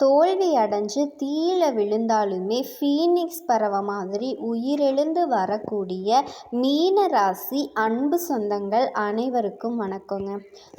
தோல்வி அடைஞ்சு தீயில விழுந்தாலுமே ஃபீனிக்ஸ் பறவை மாதிரி உயிரெழுந்து வரக்கூடிய மீன ராசி அன்பு சொந்தங்கள் அனைவருக்கும் வணக்கங்க.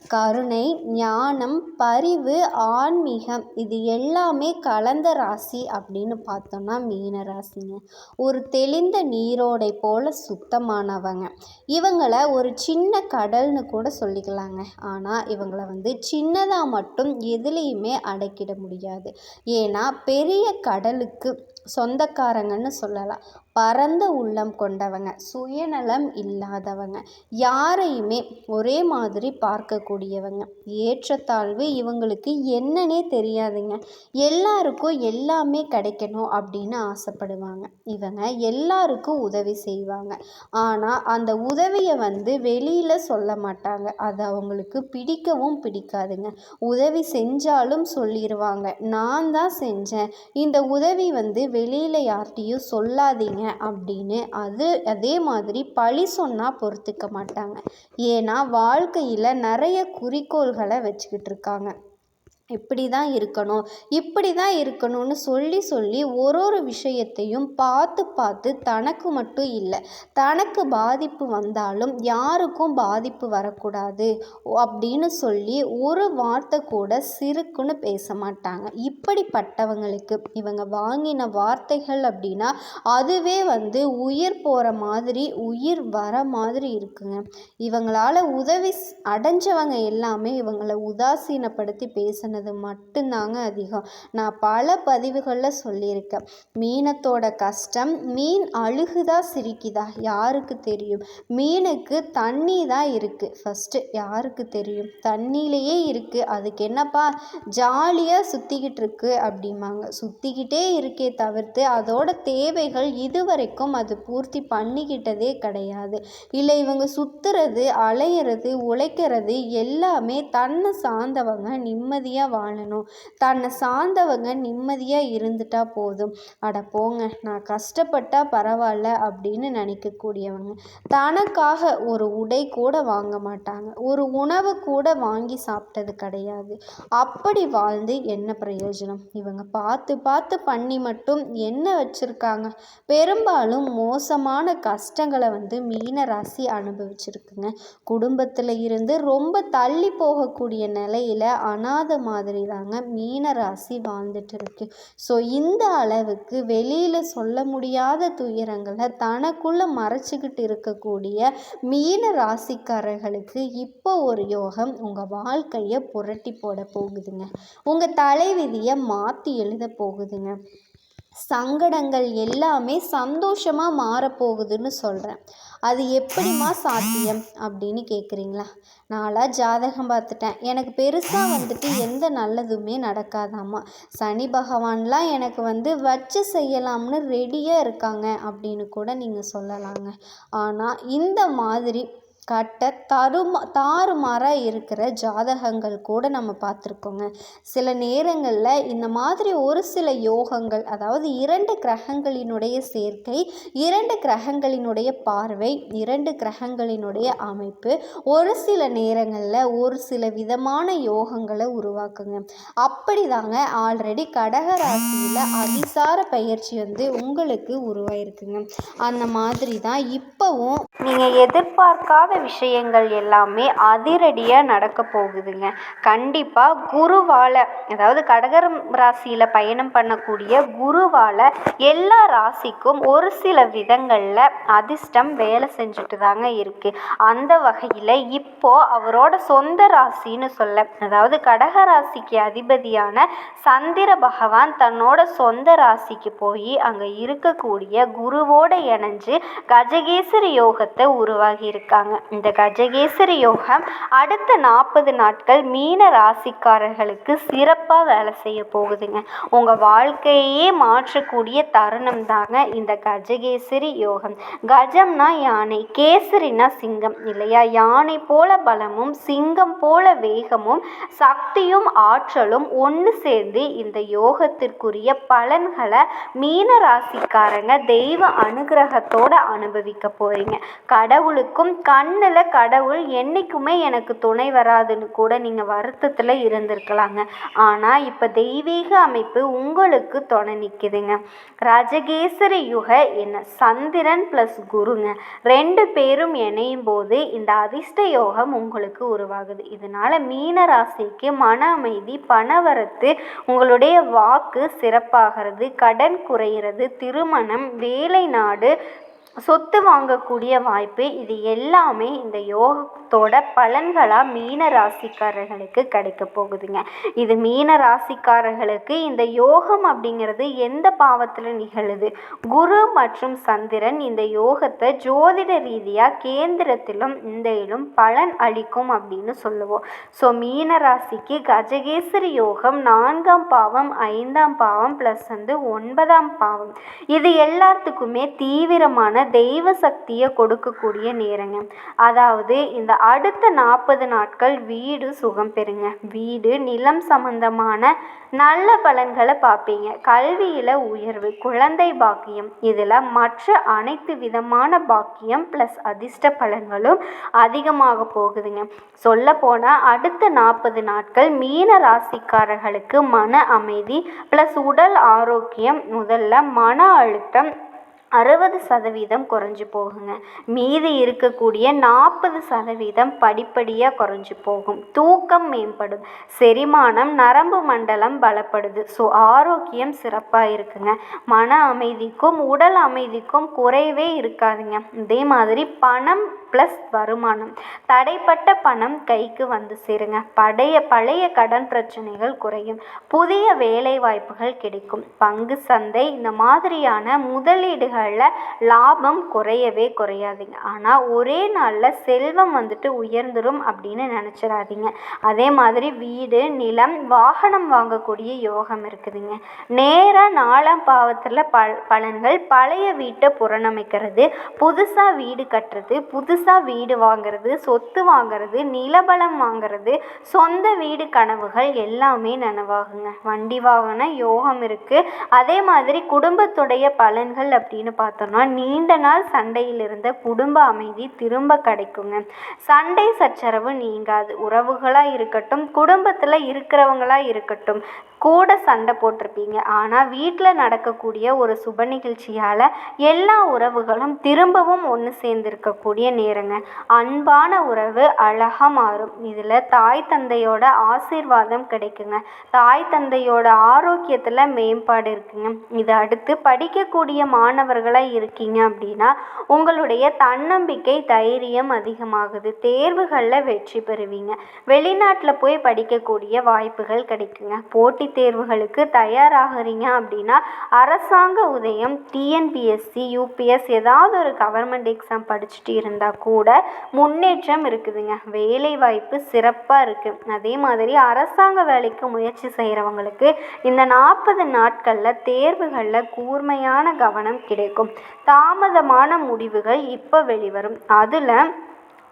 கருணை ஞானம் பரிவு ஆன்மீகம் இது எல்லாமே கலந்த ராசி அப்படின்னு பார்த்தோம்னா மீன ராசிங்க ஒரு தெளிந்த நீரோடை போல சுத்தமானவங்க. இவங்களை ஒரு சின்ன கடல்னு கூட சொல்லிக்கலாங்க. ஆனால் இவங்களை வந்து சின்னதாக மட்டும் எதுலேயுமே அடக்கிட முடியாது. ஏன்னா பெரிய கடலுக்கு சொந்தக்காரங்கன்னு சொல்லலாம். பரந்த உள்ளம் கொண்டவங்க சுயநலம் இல்லாதவங்க யாரையுமே ஒரே மாதிரி பார்க்கக்கூடியவங்க. ஏற்றத்தாழ்வு இவங்களுக்கு என்னன்னே தெரியாதுங்க. எல்லாருக்கும் எல்லாமே கிடைக்கணும் அப்படின்னு ஆசைப்படுவாங்க. இவங்க எல்லாருக்கும் உதவி செய்வாங்க. ஆனால் அந்த உதவியை வந்து வெளியில் சொல்ல மாட்டாங்க. அது அவங்களுக்கு பிடிக்கவும் பிடிக்காதுங்க. உதவி செஞ்சாலும் சொல்லிடுவாங்க நான் தான் செஞ்சேன். இந்த உதவி வந்து வெளியில் யார்கிட்டையும் சொல்லாதீங்க. அப்படின்னு அது அதே மாதிரி பழி சொன்னால் பொறுத்துக்க மாட்டாங்க. ஏன்னா வாழ்க்கையில் நிறைய குறிக்கோள்களை வச்சுக்கிட்டு இருக்காங்க. இப்படி தான் இருக்கணும் இப்படி தான் இருக்கணும்னு சொல்லி சொல்லி ஒரு ஒரு விஷயத்தையும் பார்த்து பார்த்து தனக்கு மட்டும் இல்லை தனக்கு பாதிப்பு வந்தாலும் யாருக்கும் பாதிப்பு வரக்கூடாது அப்படின்னு சொல்லி ஒரு வார்த்தை கூட சிறுக்குன்னு பேச மாட்டாங்க. இப்படிப்பட்டவங்களுக்கு இவங்க வாங்கின வார்த்தைகள் அப்படின்னா அதுவே வந்து உயிர் போகிற மாதிரி உயிர் வர மாதிரி இருக்குங்க. இவங்களால் உதவி அடைஞ்சவங்க எல்லாமே இவங்களை உதாசீனப்படுத்தி பேசினது சொன்னது மட்டும்தாங்க அதிகம். நான் பல பதிவுகளில் சொல்லியிருக்கேன். மீனத்தோட கஷ்டம் மீன் அழுகுதா சிரிக்குதா? யாருக்கு தெரியும்? மீனுக்கு தண்ணி தான் இருக்குது ஃபஸ்ட்டு யாருக்கு தெரியும்? தண்ணியிலையே இருக்குது அதுக்கு என்னப்பா? ஜாலியாக சுற்றிக்கிட்டு இருக்கு அப்படிம்பாங்க. சுற்றிக்கிட்டே இருக்கே தவிர்த்து அதோட தேவைகள் இதுவரைக்கும் அது பூர்த்தி பண்ணிக்கிட்டதே கிடையாது. இல்லை இவங்க சுற்றுறது அலையிறது உழைக்கிறது எல்லாமே தன்னை சார்ந்தவங்க நிம்மதியாக வாழணும். தன்னை சார்ந்தவங்க நிம்மதியாக இருந்துட்டா போதும். அட போங்க நான் கஷ்டப்பட்டால் பரவாயில்ல அப்படின்னு நினைக்கக்கூடியவங்க. தனக்காக ஒரு உடை கூட வாங்க மாட்டாங்க. ஒரு உணவு கூட வாங்கி சாப்பிட்டது கிடையாது. அப்படி வாழ்ந்து என்ன பிரயோஜனம்? இவங்க பார்த்து பார்த்து பண்ணி மட்டும் என்ன வச்சுருக்காங்க? பெரும்பாலும் மோசமான கஷ்டங்களை வந்து மீன ராசி அனுபவிச்சிருக்குங்க. குடும்பத்தில் இருந்து ரொம்ப தள்ளி போகக்கூடிய நிலையில் அனாத மாதிரி தாங்க மீன ராசி வாழ்ந்துட்டு இருக்கு ஸோ இந்த அளவுக்கு வெளியில் சொல்ல முடியாத துயரங்களை தனக்குள்ளே மறைச்சிக்கிட்டு இருக்கக்கூடிய மீன ராசிக்காரர்களுக்கு இப்போ ஒரு யோகம் உங்கள் வாழ்க்கையை புரட்டி போட போகுதுங்க. உங்கள் தலைவிதியை மாற்றி எழுத போகுதுங்க. சங்கடங்கள் எல்லாமே சந்தோஷமாக மாறப்போகுதுன்னு சொல்கிறேன் அது எப்படிம்மா சாத்தியம் அப்படின்னு கேட்குறீங்களா நாளாக ஜாதகம் பார்த்துட்டேன். எனக்கு பெருசாக வந்துட்டு எந்த நல்லதுமே நடக்காதாம்மா. சனி பகவான்லாம் எனக்கு வந்து வச்சு செய்யலாம்னு ரெடியாக இருக்காங்க அப்படின்னு கூட நீங்கள் சொல்லலாங்க. ஆனால் இந்த மாதிரி கட்ட தருமா தாறுமாறாக இருக்கிற ஜாதகங்கள் கூட நம்ம பார்த்துருக்கோங்க. சில நேரங்களில் இந்த மாதிரி ஒரு சில யோகங்கள் அதாவது இரண்டு கிரகங்களினுடைய சேர்க்கை இரண்டு கிரகங்களினுடைய பார்வை இரண்டு கிரகங்களினுடைய அமைப்பு ஒரு சில நேரங்களில் ஒரு சில விதமான யோகங்களை உருவாக்குங்க. அப்படி தாங்க ஆல்ரெடி கடகராசியில் அதிசார பயிற்சி வந்து உங்களுக்கு உருவாயிருக்குங்க. அந்த மாதிரி தான் இப்போவும் நீங்கள் எதிர்பார்க்காத விஷயங்கள் எல்லாமே அதிரடியாக நடக்க போகுதுங்க. கண்டிப்பாக குருவால் அதாவது கடகரம் ராசியில் பயணம் பண்ணக்கூடிய குருவால் எல்லா ராசிக்கும் ஒரு சில விதங்களில் அதிர்ஷ்டம் வேலை செஞ்சுட்டு தாங்க இருக்குது அந்த வகையில் இப்போது அவரோட சொந்த ராசின்னு சொல்ல அதாவது கடக ராசிக்கு அதிபதியான சந்திர பகவான் தன்னோட சொந்த ராசிக்கு போய் அங்கே இருக்கக்கூடிய குருவோடு இணைஞ்சு கஜகேசரி யோகத்தை உருவாகி இருக்காங்க இந்த கஜகேசரி யோகம் அடுத்த நாற்பது நாட்கள் மீன ராசிக்காரர்களுக்கு சிறப்பாக வேலை செய்ய போகுதுங்க. உங்கள் வாழ்க்கையே மாற்றக்கூடிய தருணம் தாங்க இந்த கஜகேசரி யோகம். கஜம்னா யானை கேசரினா சிங்கம் இல்லையா? யானை போல பலமும் சிங்கம் போல வேகமும் சக்தியும் ஆற்றலும் ஒன்று சேர்ந்து இந்த யோகத்திற்குரிய பலன்களை மீன ராசிக்காரங்க தெய்வ அனுகிரகத்தோடு அனுபவிக்க போகிறீங்க கடவுளுக்கும் கண் கண்ணில் கடவுள் என்றைக்குமே எனக்கு துணை வராதுன்னு கூட நீங்கள் வருத்தத்தில் இருந்திருக்கலாங்க. ஆனால் இப்போ தெய்வீக அமைப்பு உங்களுக்கு துணை நிற்குதுங்க ராஜகேசரி யுக என்ன சந்திரன் ப்ளஸ் குருங்க. ரெண்டு பேரும் இணையும் போது இந்த அதிர்ஷ்ட யோகம் உங்களுக்கு உருவாகுது. இதனால் மீன ராசிக்கு மன அமைதி பணவரத்து உங்களுடைய வாக்கு சிறப்பாகிறது. கடன் குறையிறது திருமணம் வேலை நாடு சொத்து வாங்கக்கூடிய வாய்ப்பு இது எல்லாமே இந்த யோகத்தோட பலன்களாக மீன ராசிக்காரர்களுக்கு கிடைக்க போகுதுங்க. இது மீன ராசிக்காரர்களுக்கு இந்த யோகம் அப்படிங்கிறது எந்த பாவத்தில் நிகழுது? குரு மற்றும் சந்திரன் இந்த யோகத்தை ஜோதிட ரீதியாக கேந்திரத்திலும் இந்த இலும் பலன் அளிக்கும் அப்படின்னு சொல்லுவோம். ஸோ மீன ராசிக்கு கஜகேசரி யோகம் நான்காம் பாவம் ஐந்தாம் பாவம் ப்ளஸ் வந்து ஒன்பதாம் பாவம். இது எல்லாத்துக்குமே தீவிரமான தெய்வ சக்தியை கொடுக்கக்கூடிய நேரங்க. அதாவது இந்த அடுத்த நாற்பது நாட்கள் வீடு சுகம் பெறுங்க. வீடு நிலம் சம்பந்தமான நல்ல பலன்களை பார்ப்பீங்க. கல்வியில் உயர்வு குழந்தை பாக்கியம் இதில் மற்ற அனைத்து விதமான பாக்கியம் ப்ளஸ் அதிர்ஷ்ட பலன்களும் அதிகமாக போகுதுங்க. சொல்ல போனால் அடுத்த நாற்பது நாட்கள் மீன ராசிக்காரர்களுக்கு மன அமைதி ப்ளஸ் உடல் ஆரோக்கியம் முதல்ல மன அழுத்தம் அறுபது சதவீதம் குறைஞ்சி போகுங்க. மீதி இருக்கக்கூடிய நாற்பது சதவீதம் படிப்படியாக குறைஞ்சி போகும். தூக்கம் மேம்படும். செரிமானம் நரம்பு மண்டலம் பலப்படுது. ஸோ ஆரோக்கியம் சிறப்பாக இருக்குங்க. மன அமைதிக்கும் உடல் அமைதிக்கும் குறைவே இருக்காதுங்க. இதே மாதிரி பணம் ப்ளஸ் வருமானம். தடைப்பட்ட பணம் கைக்கு வந்து சேருங்க. பழைய பழைய கடன் பிரச்சனைகள் குறையும். புதிய வேலை வாய்ப்புகள் கிடைக்கும். பங்கு சந்தை இந்த மாதிரியான முதலீடுகளில் லாபம் குறையவே குறையாதுங்க. ஆனால் ஒரே நாளில் செல்வம் வந்துட்டு உயர்ந்துடும் அப்படின்னு நினச்சிடாதீங்க. அதே மாதிரி வீடு நிலம் வாகனம் வாங்கக்கூடிய யோகம் இருக்குதுங்க. நேராக நாலாம் பாவத்தில் ப பலன்கள் பழைய வீட்டை புறணமைக்கிறது புதுசாக வீடு கட்டுறது புதுசாக புதுசாக வீடு வாங்கிறது சொத்து வாங்கிறது நிலபலம் வாங்கிறது சொந்த வீடு கனவுகள் எல்லாமே நனவாகுங்க. வண்டி வாகன யோகம் இருக்குது அதே மாதிரி குடும்பத்துடைய பலன்கள் அப்படின்னு பார்த்தோம்னா நீண்ட நாள் சண்டையில் இருந்த குடும்ப அமைதி திரும்ப கிடைக்குங்க. சண்டை சச்சரவு நீங்காது. உறவுகளாக இருக்கட்டும் குடும்பத்தில் இருக்கிறவங்களாக இருக்கட்டும் கூட சண்டை போட்டிருப்பீங்க. ஆனால் வீட்டில் நடக்கக்கூடிய ஒரு சுப நிகழ்ச்சியால் எல்லா உறவுகளும் திரும்பவும் ஒன்று சேர்ந்திருக்கக்கூடிய சேருங்க அன்பான உறவு அழகாக மாறும். இதில் தாய் தந்தையோட ஆசீர்வாதம் கிடைக்குங்க. தாய் தந்தையோட ஆரோக்கியத்தில் மேம்பாடு இருக்குங்க. இதை அடுத்து படிக்கக்கூடிய மாணவர்களாக இருக்கீங்க அப்படின்னா உங்களுடைய தன்னம்பிக்கை தைரியம் அதிகமாகுது. தேர்வுகளில் வெற்றி பெறுவீங்க. வெளிநாட்டில் போய் படிக்கக்கூடிய வாய்ப்புகள் கிடைக்குங்க. போட்டி தேர்வுகளுக்கு தயாராகிறீங்க அப்படின்னா அரசாங்க உதயம் டிஎன்பிஎஸ்சி யூபிஎஸ் ஏதாவது ஒரு கவர்மெண்ட் எக்ஸாம் படிச்சுட்டு இருந்தால் கூட முன்னேற்றம் இருக்குதுங்க. வேலைவாய்ப்பு சிறப்பாக இருக்குது அதே மாதிரி அரசாங்க வேலைக்கு முயற்சி செய்கிறவங்களுக்கு இந்த நாற்பது நாட்களில் தேர்வுகளில் கூர்மையான கவனம் கிடைக்கும். தாமதமான முடிவுகள் இப்போ வெளிவரும். அதில்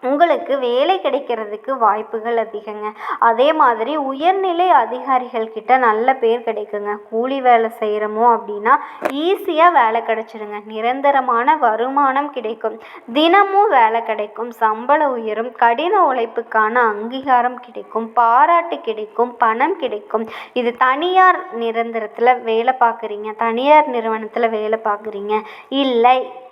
உங்களுக்கு வேலை கிடைக்கிறதுக்கு வாய்ப்புகள் அதிகங்க. அதே மாதிரி உயர்நிலை அதிகாரிகள் கிட்ட நல்ல பேர் கிடைக்குங்க. கூலி வேலை செய்கிறோமோ அப்படின்னா ஈஸியாக வேலை கிடைச்சிருங்க. நிரந்தரமான வருமானம் கிடைக்கும். தினமும் வேலை கிடைக்கும். சம்பள உயரும். கடின உழைப்புக்கான அங்கீகாரம் கிடைக்கும். பாராட்டு கிடைக்கும். பணம் கிடைக்கும். இது தனியார் நிரந்தரத்தில் வேலை பார்க்குறீங்க. தனியார் நிறுவனத்தில் வேலை பார்க்குறீங்க. இல்லை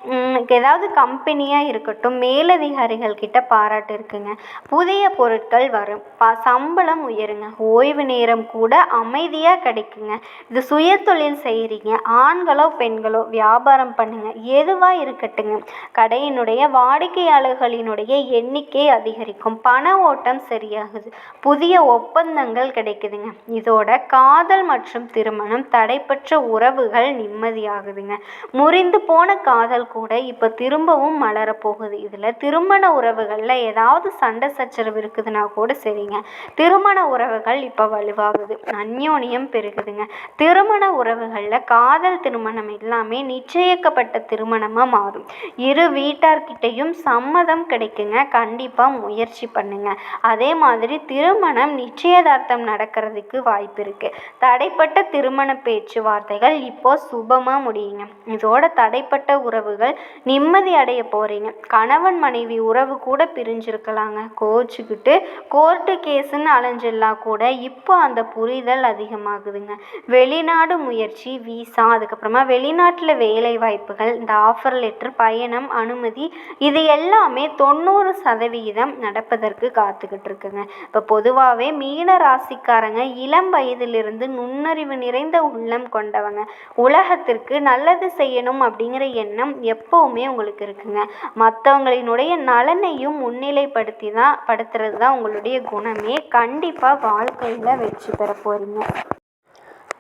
ஏதாவது கம்பெனியாக இருக்கட்டும் மேலதிகாரிகள் கிட்ட பாராட்டு இருக்குங்க. புதிய பொருட்கள் வரும். ப சம்பளம் உயருங்க. ஓய்வு நேரம் கூட அமைதியாக கிடைக்குங்க. இது சுய தொழில் செய்கிறீங்க ஆண்களோ பெண்களோ வியாபாரம் பண்ணுங்க. எதுவாக இருக்கட்டுங்க. கடையினுடைய வாடிக்கையாளர்களினுடைய எண்ணிக்கை அதிகரிக்கும். பண ஓட்டம் சரியாகுது. புதிய ஒப்பந்தங்கள் கிடைக்குதுங்க. இதோட காதல் மற்றும் திருமணம் தடைப்பற்ற உறவுகள் நிம்மதியாகுதுங்க. முறிந்து போன காதல் கூட இப்போ திரும்பவும் மலரப்போகுது இதில் திருமண உறவுகளில் ஏதாவது சண்டை சச்சரவு இருக்குதுன்னா கூட சரிங்க. திருமண உறவுகள் இப்போ வலுவாகுது. அந்யோன்யம் பெருகுதுங்க. திருமண உறவுகளில் காதல் திருமணம் எல்லாமே நிச்சயிக்கப்பட்ட திருமணமாக மாறும். இரு வீட்டார்கிட்டையும் சம்மதம் கிடைக்குங்க. கண்டிப்பாக முயற்சி பண்ணுங்க. அதே மாதிரி திருமணம் நிச்சயதார்த்தம் நடக்கிறதுக்கு வாய்ப்பு இருக்குது தடைப்பட்ட திருமண பேச்சுவார்த்தைகள் இப்போ சுபமாக முடியுங்க. இதோட தடைப்பட்ட உறவுகள் நீங்கள் நிம்மதி அடைய போகிறீங்க கணவன் மனைவி உறவு கூட பிரிஞ்சிருக்கலாங்க. கோச்சிக்கிட்டு கோர்ட்டு கேஸுன்னு அலைஞ்சிடலாம் கூட இப்போ அந்த புரிதல் அதிகமாகுதுங்க. வெளிநாடு முயற்சி விசா அதுக்கப்புறமா வெளிநாட்டில் வேலை வாய்ப்புகள் இந்த ஆஃபர் லெட்டர் பயணம் அனுமதி இது எல்லாமே தொண்ணூறு சதவிகிதம் நடப்பதற்கு காத்துக்கிட்டு இருக்குங்க இப்போ பொதுவாகவே மீன ராசிக்காரங்க இளம் வயதிலிருந்து நுண்ணறிவு நிறைந்த உள்ளம் கொண்டவங்க. உலகத்திற்கு நல்லது செய்யணும் அப்படிங்கிற எண்ணம் எப்போவுமே உங்களுக்கு இருக்குங்க. மற்றவங்களினுடைய நலனையும் முன்னிலைப்படுத்தி தான் படுத்துறது தான் உங்களுடைய குணமே. கண்டிப்பாக வாழ்க்கையில் வெற்றி பெற போகிறீங்க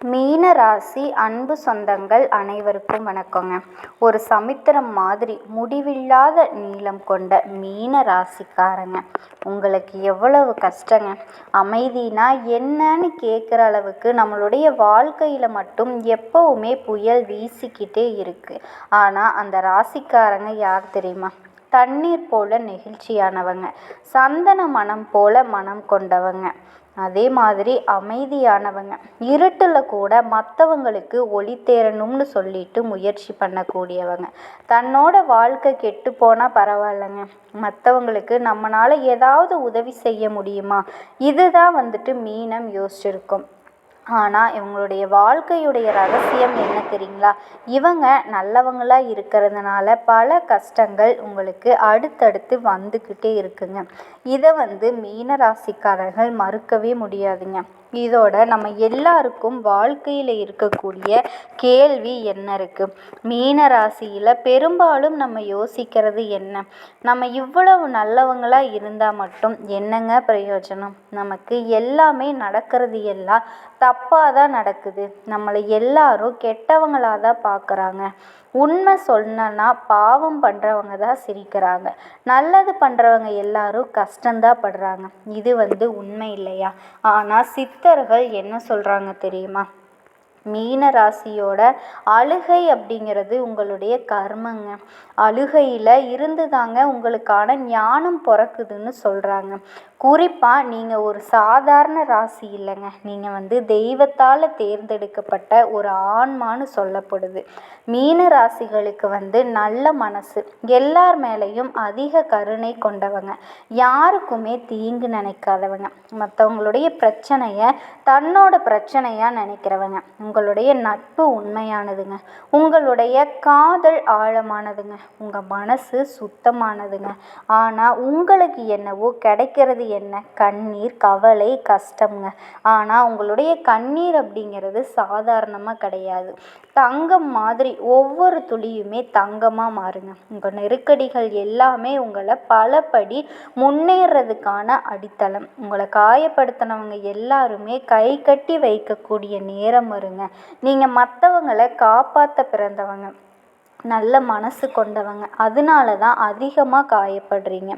மீன ராசி அன்பு சொந்தங்கள் அனைவருக்கும் வணக்கங்க. ஒரு சமுத்திரம் மாதிரி முடிவில்லாத நீளம் கொண்ட மீன ராசிக்காரங்க உங்களுக்கு எவ்வளவு கஷ்டங்க. அமைதினா என்னன்னு கேட்குற அளவுக்கு நம்மளுடைய வாழ்க்கையில் மட்டும் எப்போவுமே புயல் வீசிக்கிட்டே இருக்குது ஆனால் அந்த ராசிக்காரங்க யார் தெரியுமா? தண்ணீர் போல நெகிழ்ச்சியானவங்க. சந்தன மனம் போல மனம் கொண்டவங்க. அதே மாதிரி அமைதியானவங்க. இருட்டில் கூட மற்றவங்களுக்கு ஒளி தேரணும்னு சொல்லிட்டு முயற்சி பண்ணக்கூடியவங்க. தன்னோட வாழ்க்கை கெட்டு போனால் பரவாயில்லைங்க. மற்றவங்களுக்கு நம்மளால் ஏதாவது உதவி செய்ய முடியுமா? இதுதான் வந்துட்டு மீனம் யோசிச்சிருக்கோம். ஆனால் இவங்களுடைய வாழ்க்கையுடைய ரகசியம் என்ன தெரியுங்களா? இவங்க நல்லவங்களாக இருக்கிறதுனால பல கஷ்டங்கள் உங்களுக்கு அடுத்தடுத்து வந்துக்கிட்டே இருக்குங்க. இதை வந்து மீன ராசிக்காரர்கள் மறுக்கவே முடியாதுங்க. இதோட நம்ம எல்லாருக்கும் வாழ்க்கையில் இருக்கக்கூடிய கேள்வி என்ன இருக்குது மீன ராசியில் பெரும்பாலும் நம்ம யோசிக்கிறது என்ன? நம்ம இவ்வளவு நல்லவங்களாக இருந்தால் மட்டும் என்னங்க பிரயோஜனம்? நமக்கு எல்லாமே நடக்கிறது எல்லாம் தப்பாக தான் நடக்குது. நம்மளை எல்லாரும் கெட்டவங்களாக தான் பார்க்குறாங்க உண்மை சொன்னேன்னா பாவம் பண்ணுறவங்க தான் சிரிக்கிறாங்க. நல்லது பண்ணுறவங்க எல்லாரும் கஷ்டந்தான் படுறாங்க. இது வந்து உண்மை இல்லையா? ஆனால் சித்தர்கள் என்ன சொல்கிறாங்க தெரியுமா? மீன ராசியோட அழுகை அப்படிங்கிறது உங்களுடைய கர்மங்க. அழுகையில் இருந்து தாங்க உங்களுக்கான ஞானம் பிறக்குதுன்னு சொல்கிறாங்க குறிப்பாக நீங்கள் ஒரு சாதாரண ராசி இல்லைங்க. நீங்கள் வந்து தெய்வத்தால் தேர்ந்தெடுக்கப்பட்ட ஒரு ஆன்மான்னு சொல்லப்படுது. மீன ராசிகளுக்கு வந்து நல்ல மனசு. எல்லார் மேலேயும் அதிக கருணை கொண்டவங்க. யாருக்குமே தீங்கு நினைக்காதவங்க. மற்றவங்களுடைய பிரச்சனையை தன்னோட பிரச்சனையாக நினைக்கிறவங்க. உங்களுடைய நட்பு உண்மையானதுங்க. உங்களுடைய காதல் ஆழமானதுங்க. உங்கள் மனசு சுத்தமானதுங்க. ஆனால் உங்களுக்கு என்னவோ கிடைக்கிறது என்ன? கண்ணீர் கவலை கஷ்டம்ங்க. ஆனால் உங்களுடைய கண்ணீர் அப்படிங்கிறது சாதாரணமாக கிடையாது. தங்கம் மாதிரி ஒவ்வொரு துளியுமே தங்கமாக மாறுங்க. உங்கள் நெருக்கடிகள் எல்லாமே உங்களை பலபடி முன்னேறதுக்கான அடித்தளம். உங்களை காயப்படுத்தினவங்க எல்லாருமே கை கட்டி வைக்கக்கூடிய நேரம் வருங்க. நீங்கள் மற்றவங்களை காப்பாற்ற பிறந்தவங்க. நல்ல மனசு கொண்டவங்க. அதனால தான் அதிகமாக காயப்படுறீங்க.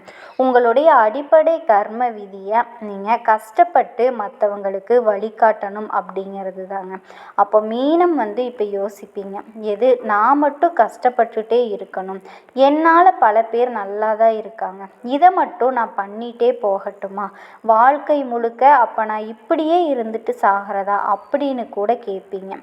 உங்களுடைய அடிப்படை கர்ம விதியை நீங்கள் கஷ்டப்பட்டு மற்றவங்களுக்கு வழிகாட்டணும் அப்படிங்கிறது தாங்க. அப்போ மீனம் வந்து இப்போ யோசிப்பீங்க. எது நான் மட்டும் கஷ்டப்பட்டுட்டே இருக்கணும். என்னால் பல பேர் நல்லா தான் இருக்காங்க. இதை மட்டும் நான் பண்ணிகிட்டே போகட்டுமா? வாழ்க்கை முழுக்க அப்போ நான் இப்படியே இருந்துட்டு சாகிறதா? அப்படின்னு கூட கேட்பீங்க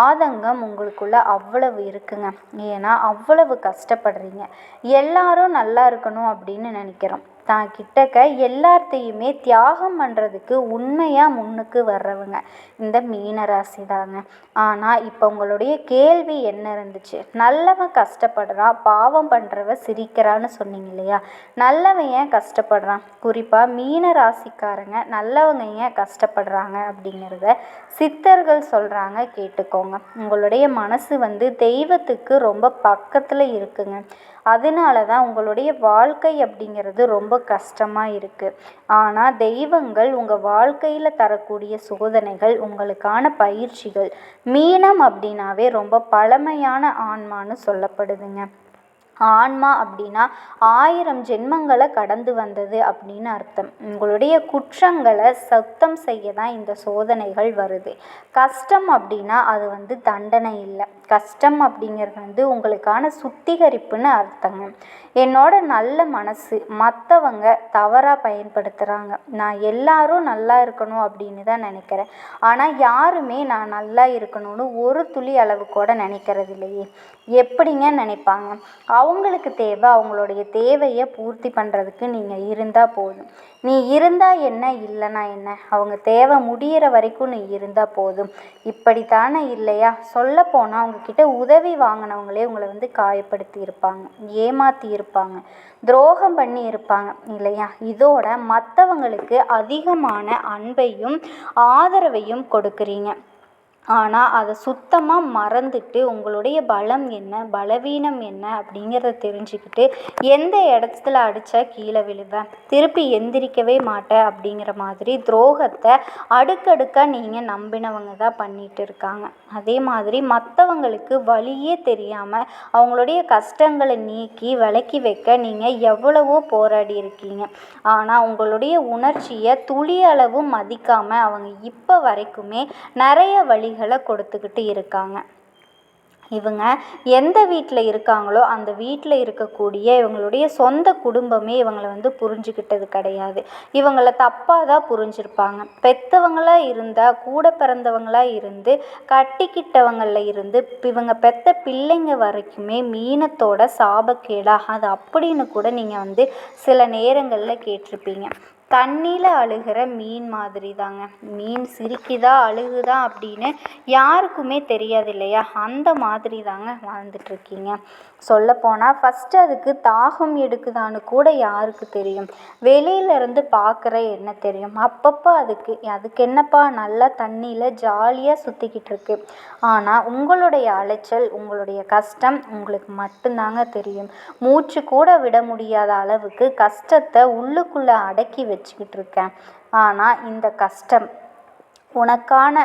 ஆதங்கம் உங்களுக்குள்ள அவ்வளவு இருக்குங்க. ஏன்னா அவ்வளவு கஷ்டப்படுறீங்க. எல்லாரும் நல்லா இருக்கணும் அப்படின்னு நினைக்கிறோம். தான் கிட்டக்க எல்லாத்தையுமே தியாகம் பண்ணுறதுக்கு உண்மையாக முன்னுக்கு வர்றவங்க. இந்த மீனராசி தாங்க ஆனால் இப்போ உங்களுடைய கேள்வி என்ன இருந்துச்சு? நல்லவன் கஷ்டப்படுறான் பாவம் பண்ணுறவ சிரிக்கிறான்னு சொன்னீங்க இல்லையா? நல்லவன் ஏன் கஷ்டப்படுறான்? குறிப்பாக மீன ராசிக்காரங்க நல்லவங்க ஏன் கஷ்டப்படுறாங்க அப்படிங்கிறத சித்தர்கள் சொல்கிறாங்க கேட்டுக்கோங்க. உங்களுடைய மனசு வந்து தெய்வத்துக்கு ரொம்ப பக்கத்தில் இருக்குங்க. அதனால தான் உங்களுடைய வாழ்க்கை அப்படிங்கிறது ரொம்ப கஷ்டமாக இருக்குது ஆனால் தெய்வங்கள் உங்கள் வாழ்க்கையில் தரக்கூடிய சோதனைகள் உங்களுக்கான பயிற்சிகள் மீனம் அப்படின்னாவே ரொம்ப பழமையான ஆன்மான்னு சொல்லப்படுதுங்க. ஆன்மா அப்படின்னா ஆயிரம் ஜென்மங்களை கடந்து வந்தது அப்படின்னு அர்த்தம். உங்களுடைய குற்றங்களை சுத்தம் செய்ய தான் இந்த சோதனைகள் வருது. கஷ்டம் அப்படின்னா அது வந்து தண்டனை இல்லை. கஷ்டம் அப்படிங்கிறது வந்து உங்களுக்கான சுத்திகரிப்புன்னு அர்த்தங்க என்னோட நல்ல மனசு மற்றவங்க தவறாக பயன்படுத்துகிறாங்க நான் எல்லாரும் நல்லா இருக்கணும் அப்படின்னு தான் நினைக்கிறேன். ஆனால் யாருமே நான் நல்லா இருக்கணும்னு ஒரு துளி அளவு கூட நினைக்கிறது இல்லையே. எப்படிங்க நினைப்பாங்க? அவங்களுக்கு தேவை அவங்களுடைய தேவையை பூர்த்தி பண்ணுறதுக்கு நீங்கள் இருந்தால் போதும். நீ இருந்தால் என்ன இல்லைனா என்ன? அவங்க தேவை முடியிற வரைக்கும் நீ இருந்தால் போதும். இப்படித்தானே இல்லையா? சொல்லப்போனால் அவங்கக்கிட்ட உதவி வாங்கினவங்களே உங்களை வந்து காயப்படுத்தி இருப்பாங்க ஏமாற்றி இருப்பாங்க துரோகம் பண்ணி இருப்பாங்க இல்லையா? இதோட மற்றவங்களுக்கு அதிகமான அன்பையும் ஆதரவையும் கொடுக்குறீங்க. ஆனால் அதை சுத்தமாக மறந்துட்டு உங்களுடைய பலம் என்ன பலவீனம் என்ன அப்படிங்கிறத தெரிஞ்சுக்கிட்டு எந்த இடத்துல அடித்தா கீழே விழுவேன் திருப்பி எந்திரிக்கவே மாட்டேன் அப்படிங்கிற மாதிரி துரோகத்தை அடுக்கடுக்காக நீங்கள் நம்பினவங்க தான் பண்ணிகிட்டு இருக்காங்க. அதே மாதிரி மற்றவங்களுக்கு வழியே தெரியாமல் அவங்களுடைய கஷ்டங்களை நீக்கி விலக்கி வைக்க நீங்கள் எவ்வளவோ போராடி இருக்கீங்க. ஆனால் உங்களுடைய உணர்ச்சியை துளி அளவும் மதிக்காமல் அவங்க இப்போ வரைக்குமே நிறைய வழி வேலைகளை கொடுத்துக்கிட்டு இருக்காங்க. இவங்க எந்த வீட்டில் இருக்காங்களோ அந்த வீட்டில் இருக்கக்கூடிய இவங்களுடைய சொந்த குடும்பமே இவங்களை வந்து புரிஞ்சுக்கிட்டது கிடையாது. இவங்களை தப்பாக தான் புரிஞ்சிருப்பாங்க. பெற்றவங்களாக இருந்தால் கூட பிறந்தவங்களாக இருந்து கட்டிக்கிட்டவங்களில் இருந்து இவங்க பெற்ற பிள்ளைங்க வரைக்குமே மீனத்தோட சாபக்கேடா. அது அப்படின்னு கூட நீங்கள் வந்து சில நேரங்களில் கேட்டிருப்பீங்க. தண்ணியில் அழுகிற மீன் மாதிரி தாங்க மீன் சிரிக்குதா அழுகுதா அப்படின்னு யாருக்குமே தெரியாது இல்லையா அந்த மாதிரி தாங்க வாழ்ந்துட்டுருக்கீங்க சொல்லப்போனால் ஃபஸ்ட்டு அதுக்கு தாகம் எடுக்குதான்னு கூட யாருக்கு தெரியும். வெளியிலேருந்து பார்க்குற என்ன தெரியும்? அப்பப்போ அதுக்கு அதுக்கு என்னப்பா நல்லா தண்ணியில் ஜாலியாக சுற்றிக்கிட்டு இருக்கு ஆனால் உங்களுடைய அலைச்சல் உங்களுடைய கஷ்டம் உங்களுக்கு மட்டும்தாங்க தெரியும். மூச்சு கூட விட முடியாத அளவுக்கு கஷ்டத்தை உள்ளுக்குள்ளே அடக்கி வச்சு வச்சுக்கிட்டு இருக்கேன். ஆனால் இந்த கஷ்டம் உனக்கான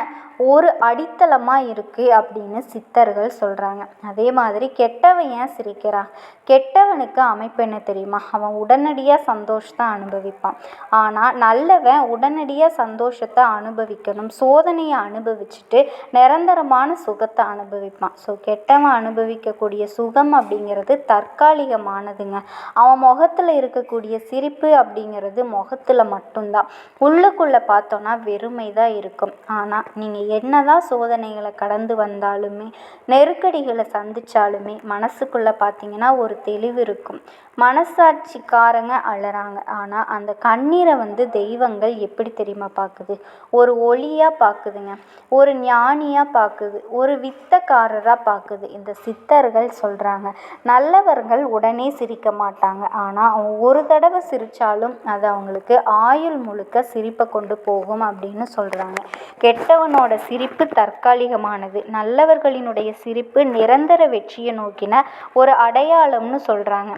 ஒரு அடித்தளமாக இருக்குது அப்படின்னு சித்தர்கள் சொல்கிறாங்க அதே மாதிரி கெட்டவன் ஏன் சிரிக்கிறான் கெட்டவனுக்கு அமைப்பு என்ன தெரியுமா? அவன் உடனடியாக சந்தோஷத்தை அனுபவிப்பான். ஆனால் நல்லவன் உடனடியாக சந்தோஷத்தை அனுபவிக்கணும். சோதனையை அனுபவிச்சுட்டு நிரந்தரமான சுகத்தை அனுபவிப்பான். ஸோ கெட்டவன் அனுபவிக்கக்கூடிய சுகம் அப்படிங்கிறது தற்காலிகமானதுங்க. அவன் முகத்தில் இருக்கக்கூடிய சிரிப்பு அப்படிங்கிறது முகத்தில் மட்டும்தான். உள்ளுக்குள்ளே பார்த்தோன்னா வெறுமை தான் இருக்கும். ஆனால் நீங்கள் என்ன தான் சோதனைகளை கடந்து வந்தாலுமே நெருக்கடிகளை சந்தித்தாலுமே மனசுக்குள்ளே பார்த்தீங்கன்னா ஒரு தெளிவு இருக்கும். மனசாட்சிக்காரங்க அழறாங்க ஆனால் அந்த கண்ணீரை வந்து தெய்வங்கள் எப்படி தெரியுமா பார்க்குது ஒரு ஒளியாக பார்க்குதுங்க ஒரு ஞானியாக பார்க்குது ஒரு வித்தக்காரராக பார்க்குது இந்த சித்தர்கள் சொல்கிறாங்க நல்லவர்கள் உடனே சிரிக்க மாட்டாங்க. ஆனால் அவங்க ஒரு தடவை சிரித்தாலும் அது அவங்களுக்கு ஆயுள் முழுக்க சிரிப்பை கொண்டு போகும் அப்படின்னு சொல்கிறாங்க கெட்டவனோட சிரிப்பு தற்காலிகமானது. நல்லவர்களினுடைய சிரிப்பு நிரந்தர வெற்றியை நோக்கின ஒரு அடையாளம்னு சொல்கிறாங்க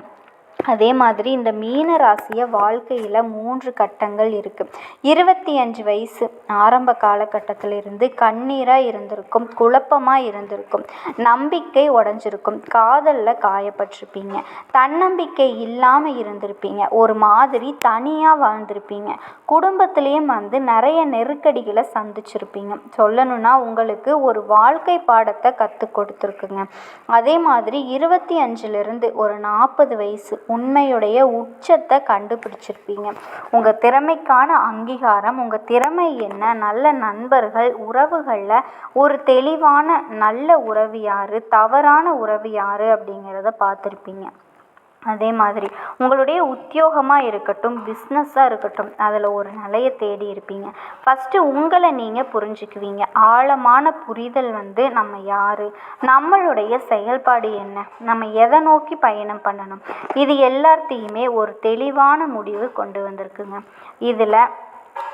அதே மாதிரி இந்த மீன ராசியை வாழ்க்கையில் மூன்று கட்டங்கள் இருக்குது இருபத்தி அஞ்சு வயசு ஆரம்ப காலகட்டத்தில் இருந்து கண்ணீராக இருந்திருக்கும் குழப்பமாக இருந்திருக்கும் நம்பிக்கை உடஞ்சிருக்கும் காதலில் காயப்பட்டிருப்பீங்க தன்னம்பிக்கை இல்லாமல் இருந்திருப்பீங்க ஒரு மாதிரி தனியாக வாழ்ந்திருப்பீங்க குடும்பத்துலேயும் வந்து நிறைய நெருக்கடிகளை சந்திச்சிருப்பீங்க. சொல்லணும்னா உங்களுக்கு ஒரு வாழ்க்கை பாடத்தை கற்றுக் கொடுத்துருக்குங்க. அதே மாதிரி இருபத்தி அஞ்சுலேருந்து ஒரு நாற்பது வயசு உண்மையுடைய உச்சத்தை கண்டுபிடிச்சிருப்பீங்க. உங்கள் திறமைக்கான அங்கீகாரம் உங்கள் திறமை என்ன நல்ல நண்பர்கள் உறவுகளில் ஒரு தெளிவான நல்ல உறவு யார் தவறான உறவு யார் அப்படிங்கிறத பார்த்துருப்பீங்க. அதே மாதிரி உங்களுடைய உத்தியோகமாக இருக்கட்டும் பிஸ்னஸாக இருக்கட்டும் அதில் ஒரு நிலையை தேடி இருப்பீங்க. ஃபஸ்ட்டு உங்களை நீங்கள் புரிஞ்சுக்குவீங்க. ஆழமான புரிதல் வந்து நம்ம யார்? நம்மளுடைய செயல்பாடு என்ன? நம்ம எதை நோக்கி பயணம் பண்ணணும்? இது எல்லாத்தையுமே ஒரு தெளிவான முடிவு கொண்டு வந்திருக்குங்க. இதில்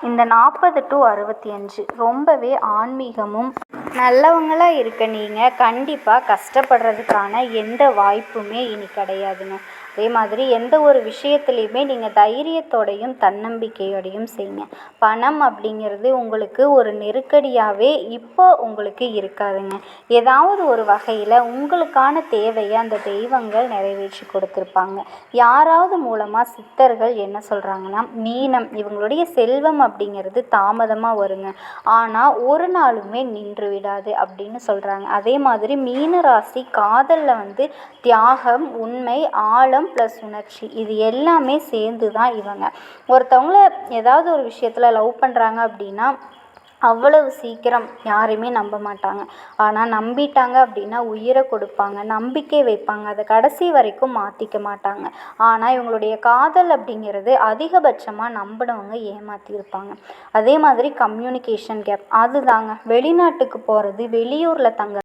இந்த நாற்பது டு அறுபத்தி அஞ்சு ரொம்பவே ஆன்மீகமும் நல்லவங்களாக இருக்க நீங்கள் கண்டிப்பாக கஷ்டப்படுறதுக்கான எந்த வாய்ப்புமே இனி கிடையாதுங்க. அதே மாதிரி எந்த ஒரு விஷயத்துலையுமே நீங்கள் தைரியத்தோடையும் தன்னம்பிக்கையோடையும் செய்யுங்க பணம் அப்படிங்கிறது உங்களுக்கு ஒரு நெருக்கடியாகவே இப்போ உங்களுக்கு இருக்காதுங்க. ஏதாவது ஒரு வகையில் உங்களுக்கான தேவையை அந்த தெய்வங்கள் நிறைவேற்றி கொடுத்துருப்பாங்க. யாராவது மூலமாக சித்தர்கள் என்ன சொல்கிறாங்கன்னா மீனம் இவங்களுடைய செல்வம் அப்படிங்கிறது தாமதமாக வருங்க. ஆனால் ஒரு நாளுமே நின்று விடாது அப்படின்னு சொல்கிறாங்க அதே மாதிரி மீன ராசி காதலில் வந்து தியாகம் உண்மை ஆழம் ப்ளஸ் உணர்ச்சி இது எல்லாமே சேர்ந்து தான் இவங்க. ஒருத்தவங்கள ஏதாவது ஒரு விஷயத்தில் லவ் பண்ணுறாங்க அப்படின்னா அவ்வளவு சீக்கிரம் யாரையுமே நம்ப மாட்டாங்க. ஆனால் நம்பிட்டாங்க அப்படின்னா உயிரை கொடுப்பாங்க நம்பிக்கை வைப்பாங்க அதை கடைசி வரைக்கும் மாற்றிக்க மாட்டாங்க. ஆனால் இவங்களுடைய காதல் அப்படிங்கிறது அதிகபட்சமாக நம்பினவங்க ஏமாற்றியிருப்பாங்க அதே மாதிரி கம்யூனிகேஷன் கேப் அதுதாங்க. வெளிநாட்டுக்கு போகிறது வெளியூரில் தங்க